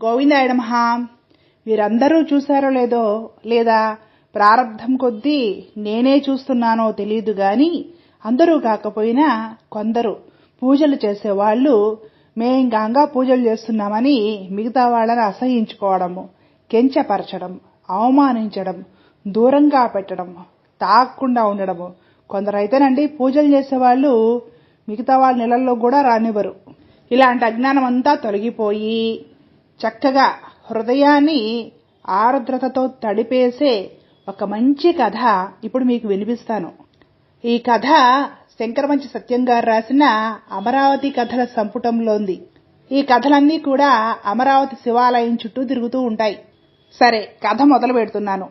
గోవిందాయ నమః మీరందరూ చూశారో లేదో లేదా ప్రారబ్ధం కొద్దీ నేనే చూస్తున్నానో తెలియదు గాని అందరూ కాకపోయినా కొందరు పూజలు చేసేవాళ్ళు మేం గంగా పూజలు చేస్తున్నామని మిగతా వాళ్ళని అసహ్యించుకోవడము కెంచపరచడం అవమానించడం దూరంగా పెట్టడం తాకుండా ఉండడము. కొందరైతేనండి పూజలు చేసేవాళ్ళు మిగతా వాళ్ళ నెలల్లో కూడా రానివ్వరు. ఇలాంటి అజ్ఞానం అంతా తొలగిపోయి చక్కగా హృదయాన్ని ఆర్ద్రతతో తడిపేసే ఒక మంచి కథ ఇప్పుడు మీకు వినిపిస్తాను. ఈ కథ శంకరమంచి సత్యం గారు రాసిన అమరావతి కథల సంపుటంలోంది. ఈ కథలన్నీ కూడా అమరావతి శివాలయం చుట్టూ తిరుగుతూ ఉంటాయి. సరే కథ మొదలు పెడుతున్నాను.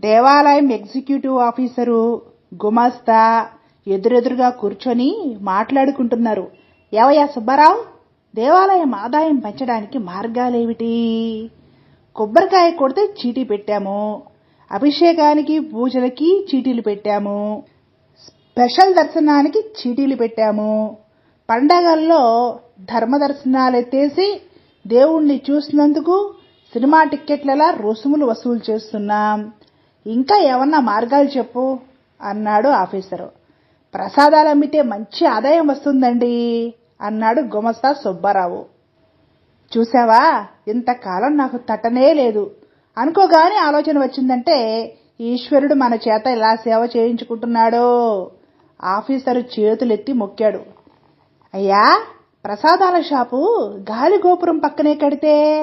దేవాలయం ఎగ్జిక్యూటివ్ ఆఫీసరు గుమాస్తా ఎదురెదురుగా కూర్చొని మాట్లాడుకుంటున్నారు. ఏవయ్యా సుబ్బారావు? దేవాలయం ఆదాయం పెంచడానికి మార్గాలేమిటి? కొబ్బరికాయ కొడితే చీటీ పెట్టాము. అభిషేకానికి పూజలకి చీటీలు పెట్టాము. స్పెషల్ దర్శనానికి చీటీలు పెట్టాము. పండగల్లో ధర్మ దర్శనాలు ఎత్తేసి దేవుణ్ణి చూసినందుకు సినిమా టిక్కెట్లలా రుసుములు వసూలు చేస్తున్నాం. ఇంకా ఏమన్నా మార్గాలు చెప్పు అన్నాడు ఆఫీసరు. ప్రసాదాలు అమ్మితే మంచి ఆదాయం వస్తుందండి. అన్నాడు గుమస్తా సుబ్బారావు. చూసావా ఇంతకాలం నాకు తట్టనే లేదు. అనుకోగానే ఆలోచన వచ్చిందంటే ఈశ్వరుడు మన చేత ఇలా సేవ చేయించుకుంటున్నాడో? ఆఫీసరు చేతులెత్తి మొక్కాడు. అయ్యా ప్రసాదాల షాపు గాలి గోపురం పక్కనే కడితే?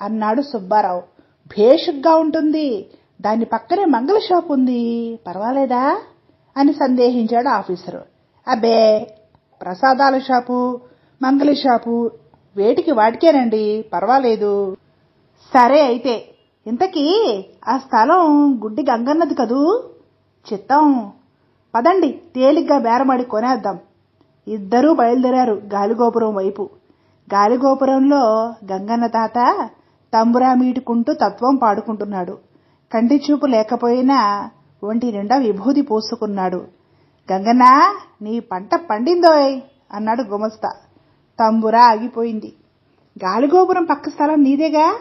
అన్నాడు సుబ్బారావు. భేషుగ్గా ఉంటుంది. దాని పక్కనే మంగళ షాపు ఉంది పర్వాలేదా? అని సందేహించాడు ఆఫీసరు. అబ్బే ప్రసాదాల షాపు మంగళ షాపు వేటికి వాటికేనండి పర్వాలేదు. సరే అయితే ఇంతకీ ఆ స్థలం గుడ్డి గంగన్నది కదూ? చిత్తం. పదండి తేలిగ్గా బేరమాడి కొనేద్దాం. ఇద్దరూ బయలుదేరారు గాలిగోపురం వైపు. గాలిగోపురంలో గంగన్న తాత తంబురా మీటుకుంటూ తత్వం పాడుకుంటున్నాడు. కంటి చూపు లేకపోయినా ఒంటి నిండా విభూది పూసుకున్నాడు. గంగన్నా నీ పంట పండిందోయ్ అన్నాడు గుమస్తా. తంబురా ఆగిపోయింది. గాలిగోపురం పక్క స్థలం నీదేగా?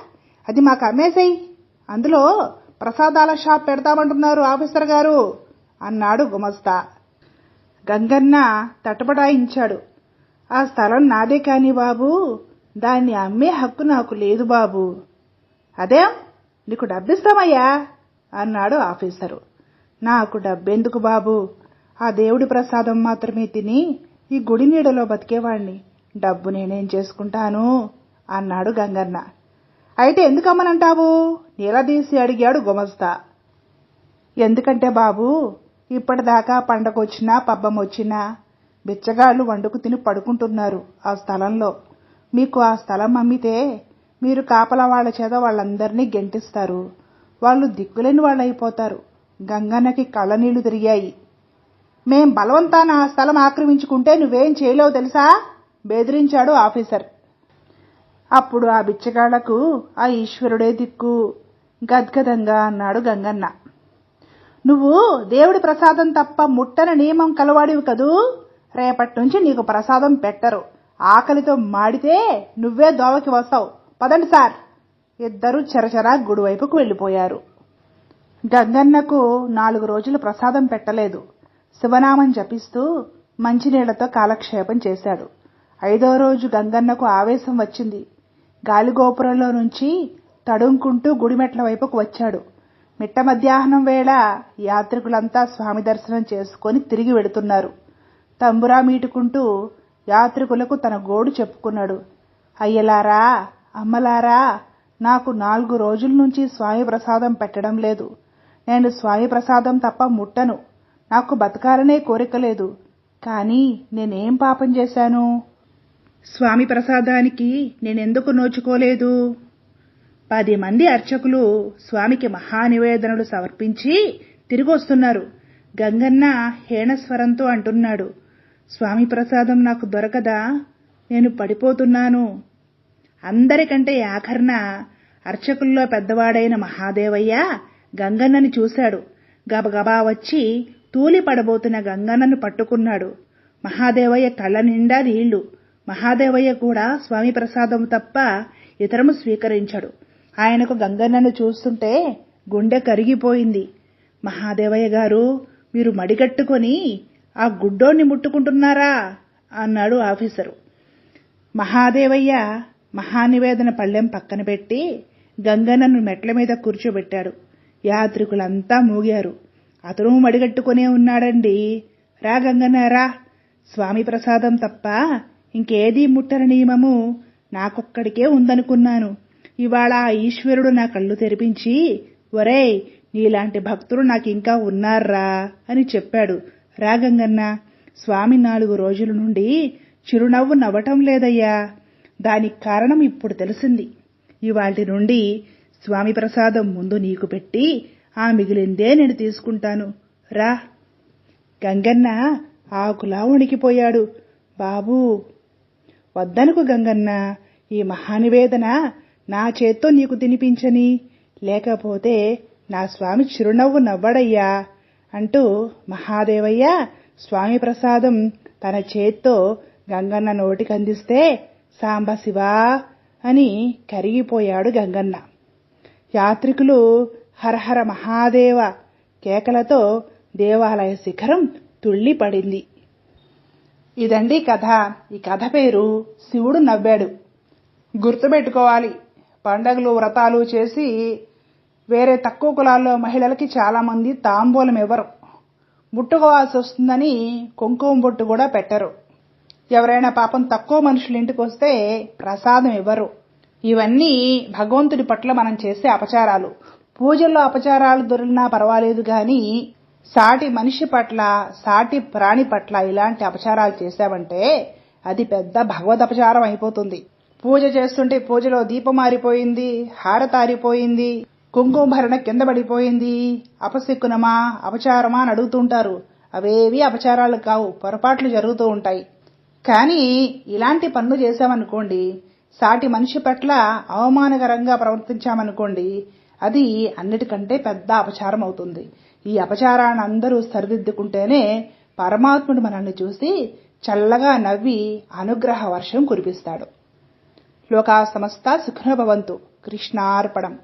అది మాకు అమ్మేసాయి. అందులో ప్రసాదాల షాప్ పెడతామంటున్నారు ఆఫీసర్ గారు అన్నాడు గుమస్తా. గంగన్న తటపడాయించాడు ఆ స్థలం నాదే కాని బాబు దాన్ని అమ్మే హక్కు నాకు లేదు బాబు. అదేం? నీకు డబ్బిస్తామయ్యా అన్నాడు ఆఫీసరు. నాకు డబ్బెందుకు బాబు? ఆ దేవుడి ప్రసాదం మాత్రమే తిని ఈ గుడి నీడలో బతికేవాణ్ణి. డబ్బు నేనేం చేసుకుంటాను? అన్నాడు గంగన్న. అయితే ఎందుకమ్మనంటావు నీలదీసి అడిగాడు గుమస్తా. ఎందుకంటే బాబు ఇప్పటిదాకా పండగొచ్చినా పబ్బం వచ్చినా బిచ్చగాళ్ళు వండుకు తిని పడుకుంటున్నారు ఆ స్థలంలో. మీకు ఆ స్థలం అమ్మితే మీరు కాపల వాళ్ళ చేత వాళ్ళందరినీ గెంటిస్తారు. వాళ్ళు దిక్కులేని వాళ్ళైపోతారు. గంగన్నకి కళ్ళనీళ్ళు తిరిగాయి. మేం బలవంతాన ఆ స్థలం ఆక్రమించుకుంటే నువ్వేం చేయలేవు తెలుసా? బెదిరించాడు ఆఫీసర్. అప్పుడు ఆ బిచ్చగాళ్ళకు ఆ ఈశ్వరుడే దిక్కు. గద్గదంగా అన్నాడు గంగన్న. నువ్వు దేవుడి ప్రసాదం తప్ప ముట్టన నియమం కలవాడివి కదూ? రేపటి నుంచి నీకు ప్రసాదం పెట్టరు. ఆకలితో మాడితే నువ్వే దోవకి వస్తావు. పదండి సార్. ఇద్దరూ చరచరా గుడివైపుకు వెళ్ళిపోయారు. గంగన్నకు నాలుగు రోజులు ప్రసాదం పెట్టలేదు. శివనామం జపిస్తూ మంచినీళ్ళతో కాలక్షేపం చేశాడు. ఐదో రోజు గంగన్నకు ఆవేశం వచ్చింది. గాలిగోపురంలో నుంచి తడుంకుంటూ గుడిమెట్ల వైపుకు వచ్చాడు. మిట్ట మధ్యాహ్నం వేళ యాత్రికులంతా స్వామి దర్శనం చేసుకొని తిరిగి వెడుతున్నారు. తంబురా మీటుకుంటూ యాత్రికులకు తన గోడు చెప్పుకున్నాడు. అయ్యలారా అమ్మలారా నాకు నాలుగు రోజుల నుంచి స్వామి ప్రసాదం పెట్టడం లేదు. నేను స్వామి ప్రసాదం తప్ప ముట్టను. నాకు బతకాలనే కోరిక లేదు. కానీ నేనేం పాపం చేశాను? స్వామి ప్రసాదానికి నేనెందుకు నోచుకోలేదు? పది మంది అర్చకులు స్వామికి మహానివేదనలు సమర్పించి తిరిగొస్తున్నారు. గంగన్న హేణస్వరంతో అంటున్నాడు స్వామి ప్రసాదం నాకు దొరకదా? నేను పడిపోతున్నాను. అందరికంటే యాఖర్న అర్చకుల్లో పెద్దవాడైన మహాదేవయ్య గంగన్నని చూశాడు. గబగబా వచ్చి తూలి పడబోతున్న గంగన్నను పట్టుకున్నాడు. మహాదేవయ్య కళ్ళ నిండా నీళ్ళు. మహాదేవయ్య కూడా స్వామి ప్రసాదం తప్ప ఇతరము స్వీకరించాడు. ఆయనకు గంగన్నను చూస్తుంటే గుండె కరిగిపోయింది. మహాదేవయ్య గారు మీరు మడిగట్టుకొని ఆ గుడ్డోని ముట్టుకుంటున్నారా? అన్నాడు ఆఫీసరు. మహాదేవయ్య మహానివేదన పళ్ళెం పక్కన పెట్టి గంగన్నను మెట్ల మీద కూర్చోబెట్టాడు యాత్రికులంతా మూగారు. అతను మడిగట్టుకునే ఉన్నాడండి. రా గంగన్న రా. స్వామి ప్రసాదం తప్ప ఇంకేదీ ముట్టని నియమము నాకొక్కడికే ఉందనుకున్నాను. ఇవాళ ఆ ఈశ్వరుడు నా కళ్ళు తెరిపించి ఒరేయ్ నీలాంటి భక్తులు నాకింకా ఉన్నారా అని చెప్పాడు రా గంగన్న స్వామి నాలుగు రోజుల నుండి చిరునవ్వు నవ్వటం లేదయ్యా. దానికి కారణం ఇప్పుడు తెలిసింది. ఇవాటి నుండి స్వామి ప్రసాదం ముందు నీకు పెట్టి ఆ మిగిలిందే నేను తీసుకుంటాను. రా. గంగన్న ఆకులా వణికిపోయాడు బాబూ వద్దనుకు గంగన్న ఈ మహానివేదన నా చేత్తో నీకు తినిపించని లేకపోతే నా స్వామి చిరునవ్వు నవ్వడయ్యా అంటూ మహాదేవయ్య స్వామి ప్రసాదం తన చేత్తో గంగన్న నోటికందిస్తే సాంబ శివా అని కరిగిపోయాడు గంగన్న. యాత్రికులు హరహర మహాదేవ కేకలతో దేవాలయ శిఖరం తుళ్ళిపడింది. ఇదండి కథ. ఈ కథ పేరు శివుడు నవ్వాడు. గుర్తుపెట్టుకోవాలి. పండగలు వ్రతాలు చేసి వేరే తక్కువ కులాల్లో మహిళలకి చాలామంది తాంబూలం ఇవ్వరు. ముట్టుకోవాల్సి వస్తుందని కుంకుమ బొట్టు కూడా పెట్టరు. ఎవరైనా పాపం తక్కువ మనుషులు ఇంటికి వస్తే ప్రసాదం ఇవ్వరు. ఇవన్నీ భగవంతుడి పట్ల మనం చేసే అపచారాలు. పూజల్లో అపచారాలు దొరికినా పర్వాలేదు కానీ సాటి మనిషి పట్ల సాటి ప్రాణి పట్ల ఇలాంటి అపచారాలు చేశామంటే అది పెద్ద భగవద్ అపచారం అయిపోతుంది. పూజ చేస్తుంటే పూజలో దీపం మారిపోయింది హారతారిపోయింది కుంకుమ భరణ కింద పడిపోయింది. అపశక్కునమా అపచారమా అని అడుగుతుంటారు. అవేవి అపచారాలు కావు పొరపాట్లు జరుగుతూ ఉంటాయి. కానీ ఇలాంటి పనులు చేశామనుకోండి సాటి మనిషి పట్ల అవమానకరంగా ప్రవర్తించామనుకోండి అది అన్నిటికంటే పెద్ద అపచారం అవుతుంది ఈ అపచారాన్ని అందరూ సరిదిద్దుకుంటేనే పరమాత్ముడు మనల్ని చూసి చల్లగా నవ్వి అనుగ్రహ వర్షం కురిపిస్తాడు. లోకా సమస్త సుఖనభవంతు కృష్ణార్పణం.